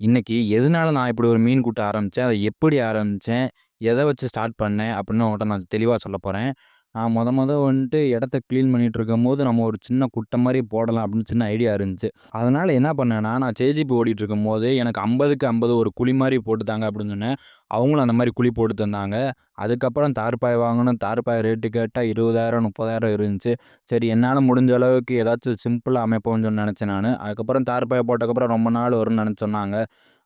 இன்றைக்கி எதனால நான் இப்படி ஒரு மீன் கூட்ட ஆரம்பித்தேன் அதை எப்படி ஆரம்பித்தேன் எதை வச்சு ஸ்டார்ட் பண்ணேன்? அப்படின்னு உங்கள்கிட்ட நான் தெளிவாக சொல்லப் போகிறேன் நான் மொதல் மொதல் வந்துட்டு இடத்த க்ளீன் பண்ணிகிட்டு இருக்கும்போது, நம்ம ஒரு சின்ன குட்டை மாதிரி போடலாம் அப்படின்னு சின்ன ஐடியா இருந்துச்சு. அதனால் என்ன பண்ணேன்னா, நான் சேஜிபி ஓடிட்டு இருக்கும்போது, எனக்கு 50க்கு 50 ஒரு குழி மாதிரி போட்டுத்தாங்க அப்படின்னு சொன்னேன். அவங்களும் அந்த மாதிரி குழி போட்டு தந்தாங்க. அதுக்கப்புறம் தார்பாய் வாங்கணும். தார்பாய் ரேட்டு கேட்டால் இருபதாயிரம் முப்பதாயிரம் இருந்துச்சு. சரி என்னால் முடிஞ்ச அளவுக்கு ஏதாச்சும் சிம்பிளாக அமைப்போம்னு சொல்லி நினச்சேன் நான் அதுக்கப்புறம் தார்பாய் போட்டதுக்கப்புறம் ரொம்ப நாள் வரும்னு நெனச்சு சொன்னாங்க.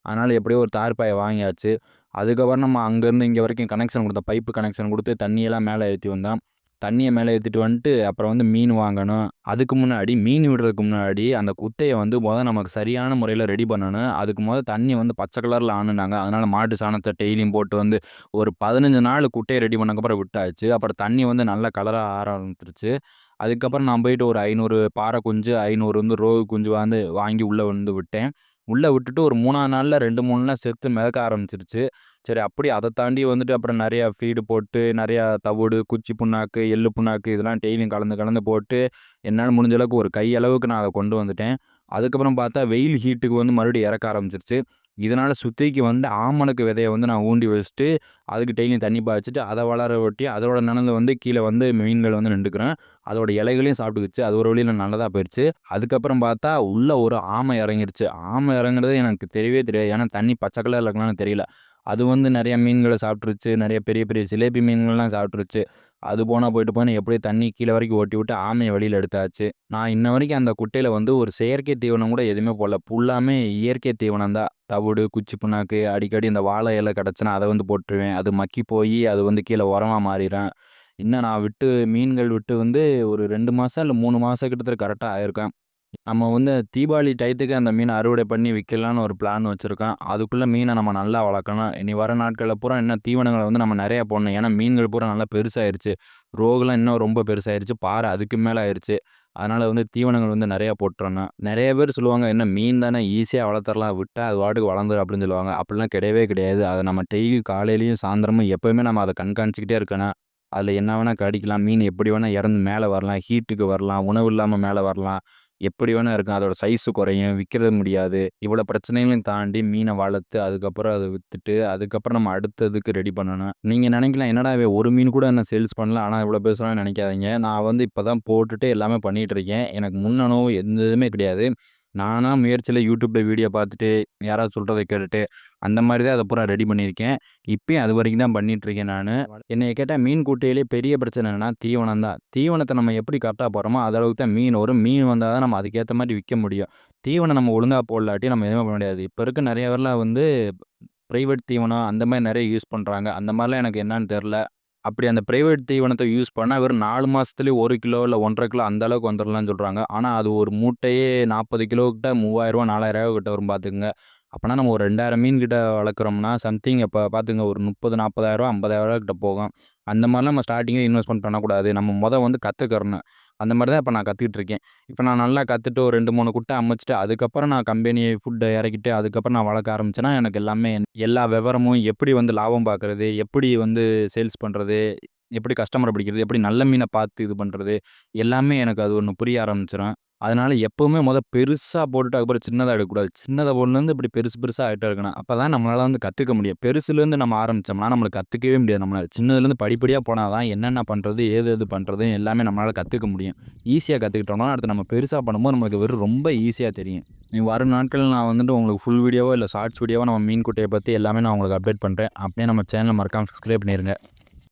அதனால எப்படியோ ஒரு தார்பாயை வாங்கியாச்சு. அதுக்கப்புறம் நம்ம அங்கேருந்து இங்கே வரைக்கும் கனெக்ஷன் கொடுத்தோம் பைப்பு கனெக்ஷன் கொடுத்து தண்ணியெல்லாம் மேலே ஏற்றி வந்தோம். தண்ணியை மேலே எடுத்துகிட்டு வந்துட்டு, அப்புறம் வந்து மீன் வாங்கணும். அதுக்கு முன்னாடி மீன் விடுறதுக்கு முன்னாடி அந்த குட்டையை வந்து முதல் நமக்கு சரியான முறையில் ரெடி பண்ணணும். அதுக்கு முதல் தண்ணி வந்து பச்சை கலரில் ஆனுனாங்க. அதனால் மாட்டு சாணத்தை டெய்லியும் போட்டு வந்து ஒரு 15 நாள் குட்டையை ரெடி பண்ணதுக்கப்புறம் விட்டாச்சு. அப்புறம் தண்ணி வந்து நல்ல கலராக ஆற ஆரம்பிச்சிருச்சு அதுக்கப்புறம் நான் போயிட்டு ஒரு ஐநூறு பாறை குஞ்சு, ஐநூறு வந்து ரோகு குஞ்சு வந்து வாங்கி உள்ளே வந்து விட்டேன். உள்ளே விட்டுட்டு ஒரு மூணாவது நாளில் ரெண்டு மூணு நாள் செத்து மிதக்க ஆரம்பிச்சிருச்சு சரி அப்படி அதை தாண்டி வந்துட்டு அப்புறம் நிறையா ஃபீடு போட்டு, நிறையா தவிடு, குச்சி புண்ணாக்கு, எள்ளு புண்ணாக்கு இதெல்லாம் டெய்லியும் கலந்து கலந்து போட்டு, என்னால் முடிஞ்ச அளவுக்கு ஒரு கை அளவுக்கு நான் அதை கொண்டு வந்துட்டேன். அதுக்கப்புறம் பார்த்தா வெயில் ஹீட்டுக்கு வந்து மறுபடியும் இறக்க ஆரம்பிச்சிருச்சு இதனால் சுத்திக்கு வந்து ஆமணக்கு விதையை வந்து நான் ஊண்டி வச்சுட்டு, அதுக்கு டெய்லியும் தண்ணி பாய்ச்சிட்டு, அதை வளர ஒட்டி அதோட நிலந்து வந்து கீழே வந்து மீன்கள் வந்து நின்றுக்கிறேன் அதோட இலைகளையும் சாப்பிட்டுக்குச்சு. அது ஒரு வழியில் நல்லதாக போயிடுச்சு அதுக்கப்புறம் பார்த்தா உள்ளே ஒரு ஆமை இறங்கிருச்சு. ஆமை இறங்குறது எனக்கு தெரியவே தெரியாது. ஏன்னா தண்ணி பச்சை கலரில் இருக்கலாம்னு தெரியல. அது வந்து நிறைய மீன்களை சாப்பிட்ருச்சு நிறைய பெரிய பெரிய ஜிலேபி மீன்கள்லாம் சாப்பிட்ருச்சு அது போனால் போயிட்டு போனால் எப்படியோ தண்ணி கீழே வரைக்கும் ஓட்டி விட்டு ஆமையை வெளியில் எடுத்தாச்சு. நான் இன்ன வரைக்கும் அந்த குட்டையில் வந்து ஒரு செயற்கை தீவனம் கூட எதுவுமே போடல. ஃபுல்லாமே இயற்கை தீவனம் தான். தவிடு, குச்சி புண்ணாக்கு, அடிக்கடி இந்த வாழை இலை கிடச்சினா அதை வந்து போட்டுருவேன். அது மக்கி போய் அது வந்து கீழே உரமாக மாறிரும். இன்னும் நான் விட்டு மீன்கள் விட்டு வந்து ஒரு ரெண்டு மாதம் இல்லை மூணு மாதம் கிட்டத்தட்ட கரெக்டாக ஆயிருக்கேன் நம்ம வந்து தீபாவளி டயத்துக்கு அந்த மீனை அறுவடை பண்ணி விற்கலான்னு ஒரு பிளான் வச்சுருக்கோம் அதுக்குள்ளே மீனை நம்ம நல்லா வளர்க்கணும். இனி வர நாட்களில் பூரா இன்னும் தீவனங்களை வந்து நம்ம நிறையா போடணும். ஏன்னா மீன்கள் பூரா நல்லா பெருசாகிருச்சு ரோகுலாம் இன்னும் ரொம்ப பெருசாகிருச்சு பாறை அதுக்கு மேலே ஆயிடுச்சு அதனால வந்து தீவனங்கள் வந்து நிறையா போட்டுறணும். நிறைய பேர் சொல்லுவாங்க, "என்ன மீன் தானே ஈஸியாக வளர்த்துறலாம் விட்டால் அது பாட்டுக்கு வளர்ந்துடும் அப்படின்னு சொல்லுவாங்க. அப்படிலாம் கிடையவே கிடையாது. அதை நம்ம டெய்லி காலையிலையும் சாயந்தரமும் எப்போயுமே நம்ம அதை கண்காணிச்சிக்கிட்டே இருக்கணும். அதில் என்ன வேணால் கடிக்கலாம். மீன் எப்படி வேணால் இறந்து மேலே வரலாம். ஹீட்டுக்கு வரலாம். உணவு இல்லாமல் மேலே வரலாம். எப்படி வேணால் இருக்கும். அதோட சைஸு குறையும். விற்கிறது முடியாது. இவ்வளோ பிரச்சனைகளையும் தாண்டி மீனை வளர்த்து, அதுக்கப்புறம் அதை விற்றுட்டு அதுக்கப்புறம் நம்ம அடுத்ததுக்கு ரெடி பண்ணணும். நீங்கள் நினைக்கலாம் "என்னடா ஒரு மீன் கூட என்ன சேல்ஸ் பண்ணல. ஆனால் இவ்வளோ பேசுறான்னு" நினைக்காதீங்க நான் வந்து இப்போ தான் போட்டுட்டு எல்லாமே பண்ணிகிட்ருக்கேன் இருக்கேன். எனக்கு முன்னணும் எந்த இதுவுமே கிடையாது. நானாக முயற்சியில் யூடியூப்பில் வீடியோ பார்த்துட்டு, யாராவது சொல்கிறத கேட்டுட்டு, அந்த மாதிரி தான் அதை பூரா ரெடி பண்ணியிருக்கேன். இப்போயும் அது வரைக்கும் தான் பண்ணிகிட்ருக்கேன் நான் என்னை என்னைய மீன் கூட்டையிலே பெரிய பிரச்சனை என்னன்னா, தீவனம் தான். தீவனத்தை நம்ம எப்படி கரெக்டாக போகிறோமோ அந்த அளவுக்கு தான் மீன் வரும். மீன் வந்தால் தான் நம்ம அதுக்கேற்ற மாதிரி விற்க முடியும். தீவனம் நம்ம ஒழுங்காக போடலாட்டி நம்ம எதுவுமே பண்ண முடியாது. இப்போ இருக்க நிறைய பேர்லாம் வந்து ப்ரைவேட் தீவனம் அந்த மாதிரி நிறைய யூஸ் பண்ணுறாங்க அந்த மாதிரிலாம் எனக்கு என்னன்னு தெரில அப்படி அந்த பிரைவேட் தீவனத்தை யூஸ் பண்ணால் வெறும் நாலு மாதத்துலேயே ஒரு கிலோ இல்லை ஒன்றரை கிலோ அந்த அளவுக்கு வந்துடலாம்னு சொல்கிறாங்க ஆனால் அது ஒரு மூட்டையே 40 கிலோ கிட்ட ரூ. 3000 ரூ. 4000 கிட்ட வரும் பார்த்துக்குங்க அப்போனா நம்ம ஒரு 2000 மீன் கிட்ட வளர்க்குறோம்னா, சம்திங் இப்போ பார்த்துங்க ஒரு 30, 40,000 50,000 கிட்ட போகும். அந்த மாதிரிலாம் நம்ம ஸ்டார்டிங்கே இன்வெஸ்ட்மெண்ட் பண்ணக்கூடாது. நம்ம மொத வந்து கற்றுக்கறணும் அந்த மாதிரி தான் இப்போ நான் கற்றுக்கிட்டு இருக்கேன். இப்போ நான் நல்லா கற்றுட்டு ஒரு 2, 3 குட்டை அமைச்சிட்டு அதுக்கப்புறம் நான் கம்பெனி ஃபுட்டை இறக்கிட்டு, அதுக்கப்புறம் நான் வளர்க்க ஆரம்பிச்சேன்னா, எனக்கு எல்லாமே எல்லா விவரமும் எப்படி வந்து லாபம் பார்க்குறது, எப்படி வந்து சேல்ஸ் பண்ணுறது எப்படி கஸ்டமரை பிடிக்கிறது, எப்படி நல்ல மீனை பார்த்து இது பண்ணுறது எல்லாமே எனக்கு அது ஒன்று புரிய ஆரம்பிச்சிடும் அதனால் எப்போவுமே மொதல் பெருசாக போட்டுட்டு அதுக்கப்புறம் சின்னதாக எடுக்கக்கூடாது. சின்னதாக போட்லருந்து இப்படி பெருசு பெருசாக ஆகிட்டே இருக்கணும். அப்போ தான் நம்மளால் வந்து கற்றுக்க முடியும். பெருசுலேருந்து நம்ம ஆரம்பித்தோம்னா நம்மளுக்கு கற்றுக்கவே முடியாது நம்மளால் சின்னதுலேருந்து படிப்படியாக போனால் தான் என்னென்ன பண்ணுறது ஏது எது பண்ணுறது எல்லாமே நம்மளால் கற்றுக்க முடியும். ஈஸியாக கற்றுக்கிட்டோம்னா அடுத்து நம்ம பெருசாக பண்ணும்போது நம்மளுக்கு வெறும் ரொம்ப ஈஸியாக தெரியும். நீ வரும் நாட்கள் நான் வந்துட்டு உங்களுக்கு ஃபுல் வீடியோவோ, இல்லை ஷார்ட்ஸ் வீடியோவோ நம்ம மீன் குட்டையை பற்றி எல்லாமே நான் உங்களுக்கு அப்டேட் பண்ணுறேன் அப்படியே நம்ம சேனலை மறக்காமல் சப்ஸ்கிரைப் பண்ணிடுங்க